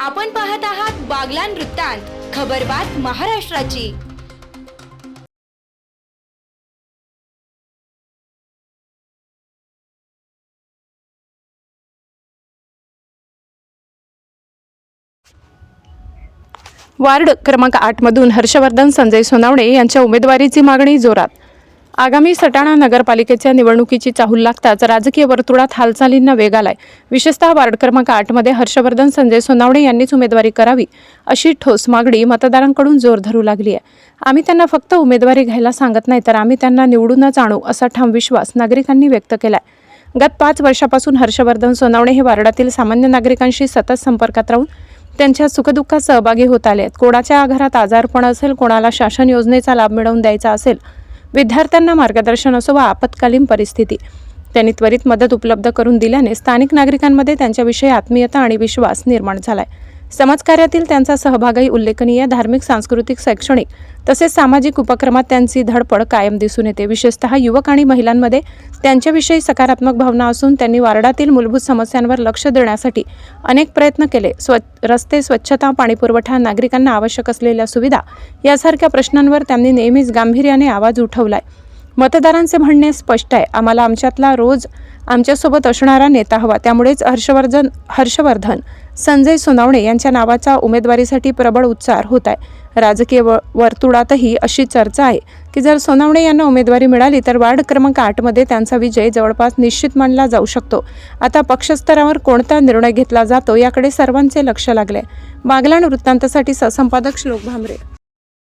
आपण पाहत आहात बागलान वृत्तांत खबरबात महाराष्ट्राची. वार्ड क्रमांक आठमधून हर्षवर्धन संजय सोनावणे यांच्या उमेदवारीची मागणी जोरात. आगामी सटाणा नगरपालिकेच्या निवडणुकीची चाहूल लागताच राजकीय वर्तुळात हालचालींना वेग आलाय विशेषतः वार्ड क्रमांक आठमध्ये हर्षवर्धन संजय सोनावणे यांनीच उमेदवारी करावी अशी ठोस मागणी मतदारांकडून जोर धरू लागली आहे आम्ही त्यांना फक्त उमेदवारी घ्यायला सांगत नाही तर आम्ही त्यांना निवडूनच आणू असा ठाम विश्वास नागरिकांनी व्यक्त केलाय. गत पाच वर्षापासून हर्षवर्धन सोनावणे हे वार्डातील सामान्य नागरिकांशी सतत संपर्कात राहून त्यांच्या सुखदुःखात सहभागी होत आले आहेत कोणाच्या घरात आजारपण असेल कोणाला शासन योजनेचा लाभ मिळवून द्यायचा असेल विद्यार्थ्यांना मार्गदर्शन असो वा आपत्कालीन परिस्थिती त्यांनी त्वरित मदत उपलब्ध करून दिल्याने स्थानिक नागरिकांमध्ये त्यांच्याविषयी आत्मीयता आणि विश्वास निर्माण झाला आहे समाजकार्यातील त्यांचा सहभागही उल्लेखनीय धार्मिक सांस्कृतिक शैक्षणिक तसेच सामाजिक उपक्रमात त्यांची धडपड कायम दिसून येते. विशेषतः युवक आणि महिलांमध्ये त्यांच्याविषयी सकारात्मक भावना असून त्यांनी वार्डातील मूलभूत समस्यांवर लक्ष देण्यासाठी अनेक प्रयत्न केले. स्व रस्ते स्वच्छता पाणीपुरवठा नागरिकांना आवश्यक असलेल्या सुविधा यासारख्या प्रश्नांवर त्यांनी नेहमीच गांभीर्याने आवाज उठवलाय. मतदारांचे म्हणणे स्पष्ट आहे. आम्हाला आमच्यातला रोज आमच्यासोबत असणारा नेता हवा. त्यामुळेच हर्षवर्धन हर्षवर्धन संजय सोनावणे यांच्या नावाचा उमेदवारीसाठी प्रबळ उच्चार होत आहे. राजकीय व वर्तुळातही अशी चर्चा आहे की जर सोनावणे यांना उमेदवारी मिळाली तर वार्ड क्रमांक आठमध्ये त्यांचा विजय जवळपास निश्चित मानला जाऊ शकतो. आता पक्षस्तरावर कोणता निर्णय घेतला जातो याकडे सर्वांचे लक्ष लागले बागलाण वृत्तांतासाठी सहसंपादक श्लोक भांबरे